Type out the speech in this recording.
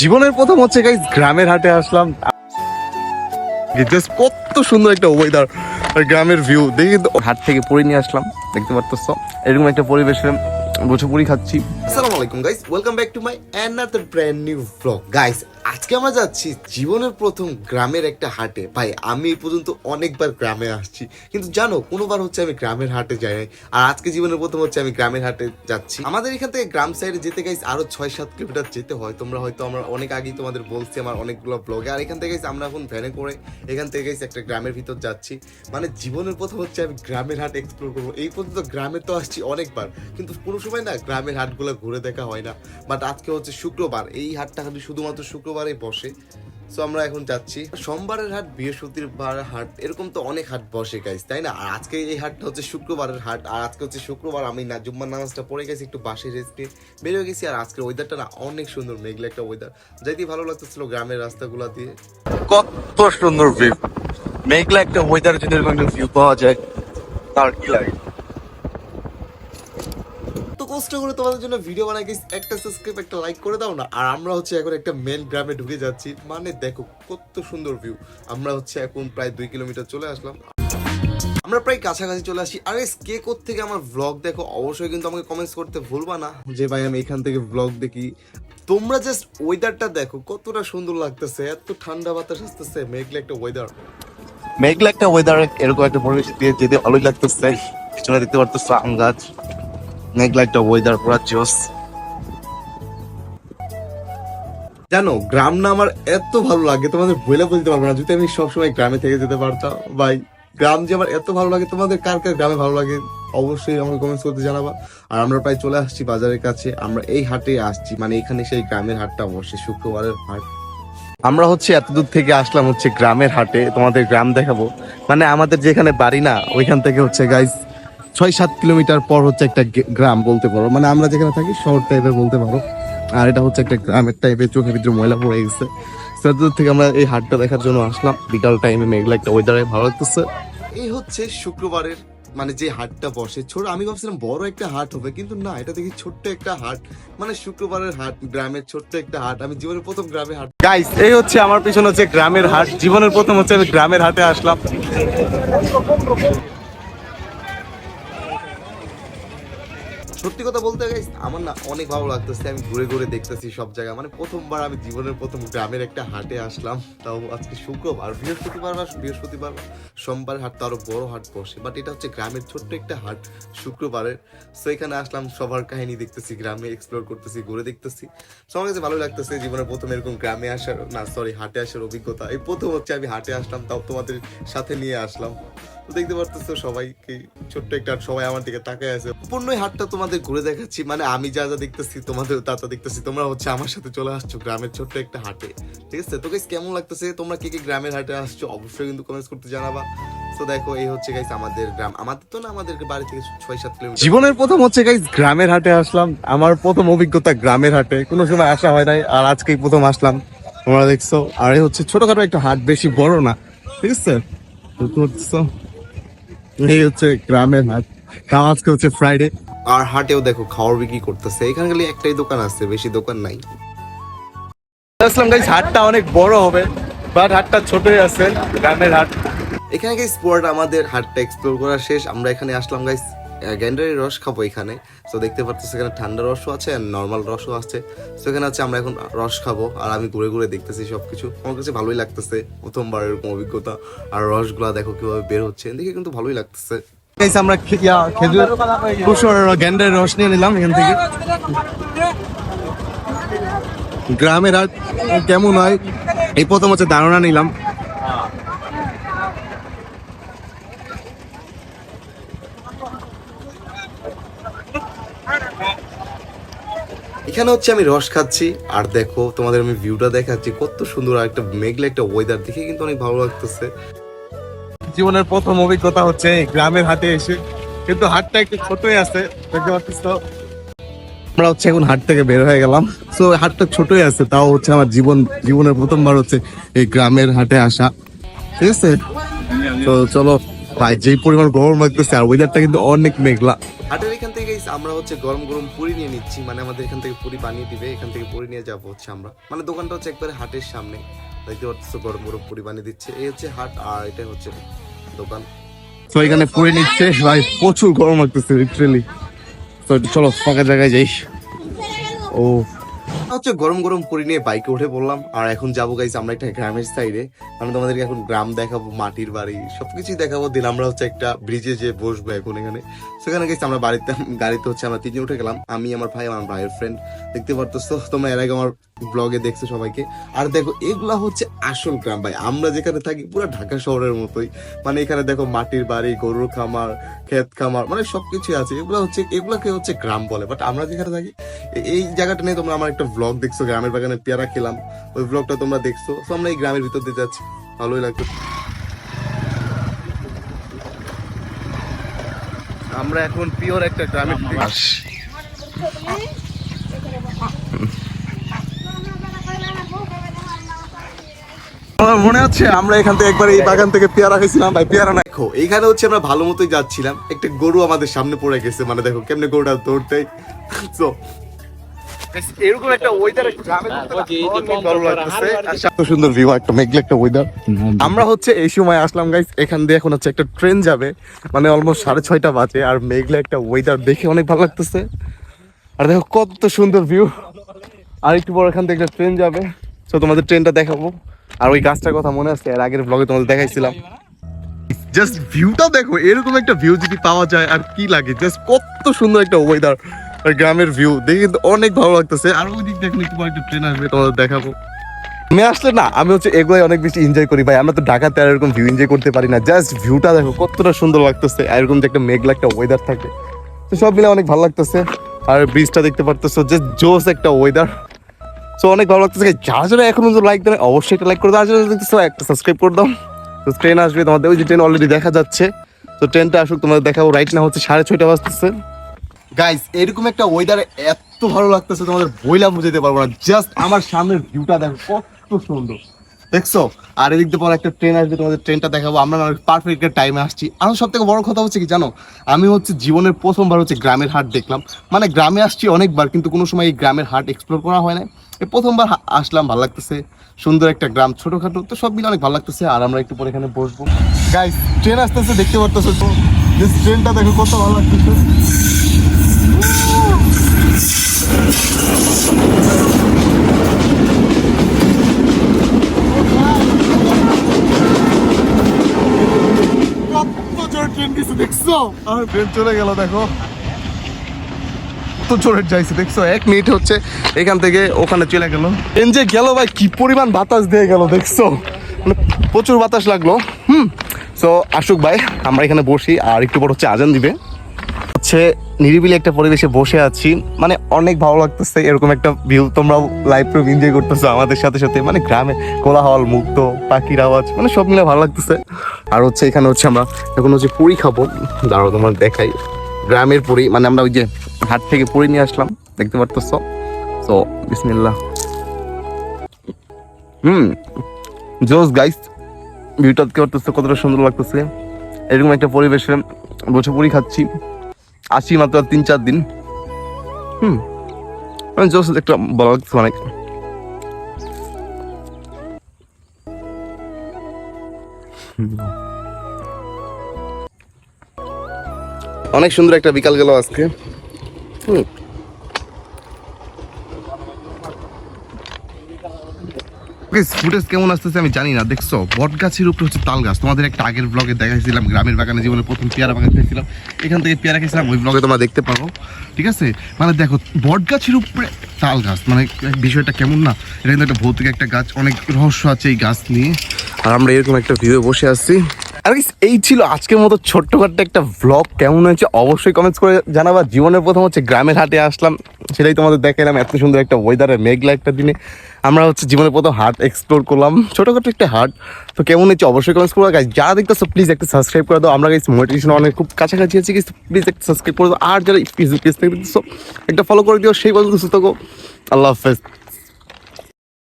জীবনের প্রথম হচ্ছে গাইজ গ্রামের হাটে আসলাম। কত সুন্দর একটা ওয়েদার আর গ্রামের ভিউ দেখি হাট থেকে পড়ে নিয়ে আসলাম, দেখতে পারতেছ? এরকম একটা পরিবেশে বসে পুরি খাচ্ছি। আসসালামু আলাইকুম guys welcome back to my another brand new vlog guys আজকে আমরা যাচ্ছি জীবনের প্রথম গ্রামের একটা হাটে। ভাই, আমি এই পর্যন্ত অনেকবার গ্রামে আসছি। কিন্তু জানো, কোনোবার হচ্ছে আমি গ্রামের হাটে যাই। আর আজকে জীবনের প্রথম হচ্ছে আমি গ্রামের হাটে যাচ্ছি। আমাদের এখান থেকে গ্রাম সাইডে যেতে গাইস আরও ছয় সাত কিলোমিটার যেতে হয়। তোমরা হয়তো আমরা অনেক আগেই তোমাদের বলছি আমার অনেকগুলো ব্লগে আর এখান থেকে আমরা এখন ভ্যানে করে এখান থেকে guys, একটা গ্রামের ভিতর যাচ্ছি। মানে জীবনের প্রথম হচ্ছে আমি গ্রামের হাট এক্সপ্লোর করব। এই পর্যন্ত গ্রামে তো আসছি অনেকবার। কিন্তু কোনো সময় না গ্রামের হাটগুলো ঘুরে দেখা হয় না। বাট আজকে হচ্ছে শুক্রবার। এই হাটটা খালি শুধুমাত্র শুক্রবারে বসে। সো আমরা এখন যাচ্ছি। সোমবারের হাট বৃহস্পতিবার হাট, এরকম তো অনেক হাট বসে গাইস তাই না? আর আজকে এই হাটটা হচ্ছে শুক্রবারের হাট, আর আজকে হচ্ছে শুক্রবার। আমি না, জুম্মার নামাজটা পড়ে গেছি, একটু বাসে রেস্ট বেরিয়ে গেছি, আর আজকের ওয়েদারটা না অনেক সুন্দর, মেঘলা একটা ওয়েদার যাইতে ভালো লাগতেছিল গ্রামের রাস্তাগুলো দিয়ে। কত সুন্দর ভিউ মেঘলা একটা ওয়েদার যদি এরকম একটা ভিউ পাওয়া যায়, তার কি লাগে কষ্ট করে তোমাদের জন্য ভিডিও বানাই একটা সাবস্ক্রাইব একটা লাইক করে দাও না। আর আমরা হচ্ছে এখন একটা মেন গ্রামে ঢুকে যাচ্ছি। মানে দেখো, কত সুন্দর ভিউ আমরা হচ্ছে এখন প্রায় দুই কিলোমিটার চলে আসলাম। আমরা প্রায় কাছাকাছি চলে আসি। আরে কে থেকে আমার ব্লগ দেখো, অবশ্যই কিন্তু আমাকে কমেন্টস করতে ভুলবা না। যে ভাই, আমি এখান থেকে ব্লগ দেখি। তোমরা জাস্ট ওয়েদারটা দেখো, কতটা সুন্দর লাগতেছে। এত ঠান্ডা বাতাস আসতেছে, মেঘলা একটা ওয়েদার মেঘলা একটা ওয়েদার এরকম একটা পরিবেশ দিয়ে যেতে ভালোই লাগতেছে পিছনে দেখতে পারতেছো আম গাছ। মেঘলা ওয়েদার পুরা জোস জানো, গ্রাম না আমার এত ভালো লাগে, তোমাদের বলে বলতে পারব না। যদি আমি সবসময় গ্রামে থেকে যেতে পারতাম, ভাই, গ্রাম যে আমার এত ভালো লাগে, তোমাদের কার কার গ্রামে ভালো লাগে, অবশ্যই আমাকে কমেন্টস করতে জানাবা। আর আমরা প্রায় চলে আসছি বাজারের কাছে, আমরা এই হাটে আসছি মানে এখানে সেই গ্রামের হাটটা বসে শুক্রবারের হাট। আমরা হচ্ছে এত দূর থেকে আসলাম হচ্ছে গ্রামের হাটে, তোমাদের গ্রাম দেখাবো। মানে আমাদের যেখানে বাড়ি না, ওইখান থেকে হচ্ছে গাইস ছয় সাত কিলোমিটার পর হচ্ছে একটা গ্রাম বলতে পারো। মানে আমরা যেখানে থাকি, শহর টাইপের বলতে পারো। আর এটা হচ্ছে একটা গ্রামের টাইপের চোখের ভিতরে ময়লা পড়ে গেছে। তো থেকে আমরা এই হাটটা দেখার জন্য আসলাম। বিকাল টাইমে মেঘলা একটা ওয়েদারে ভালো লাগতেছে। এই হচ্ছে শুক্রবারের মানে যে হাটটা বসে, ছোট আমি ভাবছিলাম বড় একটা হাট হবে, কিন্তু না, এটা দেখি ছোট্ট একটা হাট। মানে শুক্রবারের হাট, গ্রামের ছোট্ট একটা হাট। আমি জীবনের প্রথম গ্রামে হাট গাইস এই হচ্ছে আমার পিছনে হচ্ছে গ্রামের হাট। জীবনের প্রথম হচ্ছে আমি গ্রামের হাটে আসলাম। সত্যি কথা বলতে গাইস আমার না অনেক ভালো লাগতেছে, আমি ঘুরে ঘুরে দেখতেছি সব জায়গা মানে প্রথমবার আমি জীবনের প্রথম গ্রামের একটা হাটে আসলাম, তাও আজকে শুক্রবার, বৃহস্পতিবার বা বৃহস্পতিবার সোমবার হাট তো আরও বড় হাট বসে বাট এটা হচ্ছে গ্রামের ছোট্ট একটা হাট শুক্রবারের। সো এখানে আসলাম, সবার কাহিনী দেখতেছি, গ্রামে এক্সপ্লোর করতেছি, ঘুরে দেখতেছি। সবার কাছে ভালো লাগতেছে জীবনের প্রথম এরকম গ্রামে আসার, না সরি হাটে আসার অভিজ্ঞতা। এই প্রথম হচ্ছে আমি হাটে আসলাম, তাও তোমাদের সাথে নিয়ে আসলাম। দেখতে পারতেছো সবাইকে, ছোট্ট একটা সবাই আমার দিকে তাকায় আছে। পূর্ণ এই হাটটা তোমাদের ঘুরে দেখাচ্ছি মানে আমি যা যা দেখতেছি তোমাদের তা তা দেখতেছি, তোমরা হচ্ছে আমার সাথে চলে আসছো গ্রামের ছোট্ট একটা হাটে, ঠিক আছে? তো গাইস কেমন লাগতেছে? তোমরা কে কে গ্রামের হাটে আসছো, অবশ্যই কিন্তু কমেন্টস করতে জানাবা। তো দেখো, এই হচ্ছে গাইস আমাদের গ্রাম, আমাদের তো না, আমাদের বাড়ি থেকে ছয় সাত কিলোমিটার। জীবনের প্রথম হচ্ছে গাইস গ্রামের হাটে আসলাম, আমার প্রথম অভিজ্ঞতা গ্রামের হাটে, কোনো সময় আসা হয় নাই, আর আজকেই প্রথম আসলাম, তোমরা দেখছ। আর হচ্ছে ছোটখাটো একটা হাট, বেশি বড় না, ঠিক আছে? এই হচ্ছে গ্রামের হাট। তাও আজকে হচ্ছে ফ্রাইডে আর হাটেও দেখো খাওয়ার বিক্রি করতেছে। এখানে খালি একটাই দোকান আছে বেশি দোকান নাই। আসলাম গাইস হাটটা অনেক বড় হবে বাট হাটটা ছোটই আছে গ্রামের হাট। এখানে গাইস পুরোটা আমাদের হাটটা এক্সপ্লোর করা শেষ। আমরা এখানে আসলাম গাইস গ্যান্ডারের রস খাব এখানে। তো দেখতে পাচ্ছ এখানে ঠান্ডা রসও আছে আর নর্মাল রসও আছে। তো এখানে আছে আমরা এখন রস খাব আর আমি ঘুরে ঘুরে দেখতেছি সবকিছু। আমার কাছে ভালোই লাগতেছে প্রথমবার এরকম অভিজ্ঞতা। আর রসগুলা দেখো কীভাবে বের হচ্ছে। দেখে কিন্তু ভালোই লাগতেছে। আমরা খেজুর কুসুর রস নিয়ে নিলাম এখান থেকে। গ্রামের হাট কেমন হয়? এই প্রথম হচ্ছে ধারণা নিলাম। এখানে হচ্ছে আমি রস খাচ্ছি, আর দেখো তোমাদের আমি ভিউটা দেখাচ্ছি, কত সুন্দর আর একটা মেঘলা একটা ওয়েদার দেখে কিন্তু অনেক ভালো লাগতেছে। জীবনের প্রথম অভিজ্ঞতা হচ্ছে গ্রামের হাটে এসে, কিন্তু হাটটা একটু ছোটই আছে, দেখতে পাচ্ছিস তো? আমরা হচ্ছে এখন হাট থেকে বের হয়ে গেলাম। তো হাটটা ছোটই আছে, তাও হচ্ছে আমার জীবন, জীবনের প্রথমবার হচ্ছে এই গ্রামের হাটে আসা। ঠিক আছে? তো চলো। ভাই যেই পরিমাণ গরম লাগতেছে আর ওয়েদারটা কিন্তু অনেক মেঘলা। হাটের এখান থেকে আমরা হচ্ছে গরম গরম পুরি নিয়ে নিচ্ছি। মানে আমাদের এখান থেকে পুরি বানিয়ে দিবে এখান থেকে পুরি নিয়ে যাব হচ্ছে আমরা। মানে দোকানটা হচ্ছে একবারে হাটের সামনে। দেখতে পাচ্ছ গরম গরম পুরি বানিয়ে দিচ্ছে। এই হচ্ছে হাট আর এটা হচ্ছে দোকান। তো এখানে পড়ে নিচ্ছে। ভাই প্রচুর গরম লাগতেছে লিটারেলি তো চলো ফাঁকা জায়গায় যাই। ও। হচ্ছে গরম গরম পুরি নিয়ে বাইকে উঠে পড়লাম। আর এখন যাব গাইস আমরা একটা গ্রামের সাইডে মানে তোমাদেরকে এখন গ্রাম দেখাবো, মাটির বাড়ি, সবকিছুই দেখাবো। দিন আমরা হচ্ছে একটা ব্রিজে যে বসবো এখন এখানে। সেখানে গেছি, আমরা বাড়িতে, গাড়িতে হচ্ছে আমরা তিনজন উঠে গেলাম। আমি, আমার ভাই, আমার ভাইয়ের ফ্রেন্ড দেখতে পারতো তোমরা এর আগে আমার ব্লগে দেখছ সবাইকে। আর দেখো, এগুলা হচ্ছে আসল গ্রাম ভাই। আমরা যেখানে থাকি, পুরো ঢাকা শহরের মতোই। মানে এখানে দেখো, মাটির বাড়ি, গরুর খামার, ক্ষেত খামার মানে সবকিছু আছে। এগুলো হচ্ছে, এগুলাকে হচ্ছে গ্রাম বলে। বাট আমরা যেখানে থাকি এই জায়গাটা নিয়ে তোমরা আমার একটা ব্লগ দেখছ। গ্রামের বাগানে পেয়ারা খেলাম। ওই ব্লগটা তোমরা দেখছ। তো আমরা এই গ্রামের ভিতর দিয়ে যাচ্ছি। ভালোই লাগতো আমরা এখন পিওর একটা গ্রামের আমার মনে আছে আমরা এখান থেকে একবার এই বাগান থেকে পেয়ারা খাইছিলাম। ভাই পেয়ারা না দেখো এইখানে হচ্ছে আমরা ভালো মতোই যাচ্ছিলাম। একটা গরু আমাদের সামনে পড়ে গেছে মানে দেখো কেমনে গরুটা দৌড়তেই তো এরকম একটা ওয়েদার গ্রামে ভালো লাগতেছে। এত সুন্দর ভিউ একটা মেঘলা একটা ওয়েদার আমরা হচ্ছে এই সময় আসলাম গাইস এখান দিয়ে এখন হচ্ছে একটা ট্রেন যাবে মানে অলমোস্ট সাড়ে ছয়টা বাজে আর মেঘলা একটা ওয়েদার দেখে অনেক ভালো লাগতেছে। আর দেখো কত সুন্দর ভিউ আর একটু পর এখান থেকে একটা ট্রেন যাবে। তো তোমাদের ট্রেনটা দেখাবো। আর ওই গাছটার কথা মনে আছে এর আগের ব্লগে তোমাদের দেখাইছিলাম। জাস্ট ভিউটা দেখো এরকম একটা ভিউ যদি পাওয়া যায় আর কি লাগে? জাস্ট কত সুন্দর একটা ওয়েদার গ্রামের ভিউ দেখে কিন্তু অনেক ভালো লাগতেছে। আর ওই দিক দেখুন একটু ট্রেন আসবে, তোমাদের দেখাবো। আসলে না, আমি হচ্ছে এগুলোই অনেক বেশি এনজয় করি ভাই। আমরা তো ঢাকাতে আর এরকম ভিউ এনজয় করতে পারি না। জাস্ট ভিউটা দেখো, কতটা সুন্দর লাগতেছে। আর এরকম যে একটা মেঘলা একটা ওয়েদার থাকে। তো সব মিলে অনেক ভালো লাগতেছে। আর ব্রিজটা দেখতে পারতেছো যে জোস একটা ওয়েদার সো অনেক ভালো লাগতেছে। যারা যারা এখন লাইক দেয় অবশ্যই একটা লাইক করে দাও। আর যারা দেখতেছো, একটা সাবস্ক্রাইব করে দাও। তো ট্রেন আসবে তোমাদের। ওই যে ট্রেন অলরেডি দেখা যাচ্ছে। তো ট্রেনটা আসুক, তোমাদের দেখাবো। রাইট না হচ্ছে সাড়ে ছয়টা বাজতেছে। গাইস এরকম একটা ওয়েদারে এত ভালো লাগতেছে, তোমাদের বইলা বুঝাতে পারব না। জাস্ট আমার সামনের ভিউটা দেখো, কত সুন্দর। দেখছ? আর এদিক দিয়ে একটা ট্রেন আসবে, তোমাদের ট্রেনটা দেখাবো। আমরা পারফেক্ট টাইমে আসছি। আর সব থেকে বড় কথা হচ্ছে কি জানো? আমি হচ্ছে জীবনের প্রথমবার হচ্ছে গ্রামের হাট দেখলাম। মানে গ্রামে আসছি অনেকবার, কিন্তু কোনো সময় এই গ্রামের হাট এক্সপ্লোর করা হয় না এই প্রথমবার আসলাম, ভালো লাগতেছে। সুন্দর একটা গ্রাম, ছোটখাটো, তো সব মিলে অনেক ভালো লাগতেছে। আর আমরা একটু পরে এখানে বসবো। গাইস ট্রেন আসতেছে, দেখতে পারতেছো তো? ট্রেনটা দেখো কত ভালো লাগতেছে। কত জোরে ট্রেন গেছে, দেখছ? চলে দেখো। দেখছ? এক মিনিট হচ্ছে, এখান থেকে ওখানে চলে গেল। ট্রেন যে কি পরিমাণ বাতাস দিয়ে গেল, দেখছ? মানে প্রচুর বাতাস লাগল। হুম সো আশুক ভাই, আমরা এখানে বসি আর একটু পর হচ্ছে আজান দিবে। হচ্ছে নিরিবিলি একটা পরিবেশে বসে আছি। মানে অনেক ভালো লাগতেছে, এরকম একটা ভিউ তোমরাও লাইভ প্রুফ এনজয় করতেছো আমাদের সাথে সাথে। মানে গ্রামে কোলাহল, মুক্ত, পাখির আওয়াজ মানে সব মিলে ভালো লাগতেছে। আর হচ্ছে এখানে হচ্ছে আমরা এখন হচ্ছে পুরি খাব। দাঁড়াও, তোমার দেখাই। গ্রামের পুরি মানে আমরা ওই যে হাট থেকে পুরি নিয়ে আসলাম, দেখতে পারতেছো? তো বিসমিল্লাহ। হুম, জোস গাইস ভিউটা পারতেছো কতটা সুন্দর লাগতেছে। এরকম একটা পরিবেশে বসে খাচ্ছি। আসি মাত্র তিন চার দিন। হুম। মানে জোস একটা ভালো লাগছে অনেক। অনেক সুন্দর একটা বিকাল গেল আজকে। হুম। ফুটেজ কেমন আসতেছে আমি জানি না। দেখছ, বট গাছের উপরে হচ্ছে তাল গাছ। তোমাদের একটা আগের ব্লগে দেখাইছিলাম, গ্রামের বাগানে জীবনে প্রথম পেয়ারা বাগান খেয়েছিলাম এখান থেকে পেয়ারা খেয়েছিলাম, ওই ব্লগে তোমরা দেখতে পারো। ঠিক আছে? মানে দেখো, বট গাছের উপরে তাল গাছ। মানে বিষয়টা কেমন না, এটা কিন্তু একটা ভৌতিক একটা গাছ। অনেক রহস্য আছে এই গাছ নিয়ে। আর আমরা এরকম একটা ভিডিও বসে আসছি আর এই ছিল আজকের মতো ছোট্টখাট্ট একটা ব্লগ কেমন হয়েছে অবশ্যই কমেন্টস করে জানাবা। জীবনের প্রথম হচ্ছে গ্রামের হাটে আসলাম, সেটাই তোমাদের দেখালাম এত সুন্দর একটা ওয়েদারে মেঘলা একটা দিনে। আমরা হচ্ছে জীবনের প্রথম হাট এক্সপ্লোর করলাম, ছোটখাটো একটা হাট। তো কেমন হয়েছে অবশ্যই কমেন্টস করে গাইজ যারা দেখতেছো প্লিজ একটা সাবস্ক্রাইব করে দাও। আমরা গাইজ মোটিভেশন অনেক খুব কাছাকাছি আছি। প্লিজ একটা সাবস্ক্রাইব করে দাও। আর যারা একটা ফলো করে দিও। সেই বলতে সুস্থ আল্লাহ হাফেজ।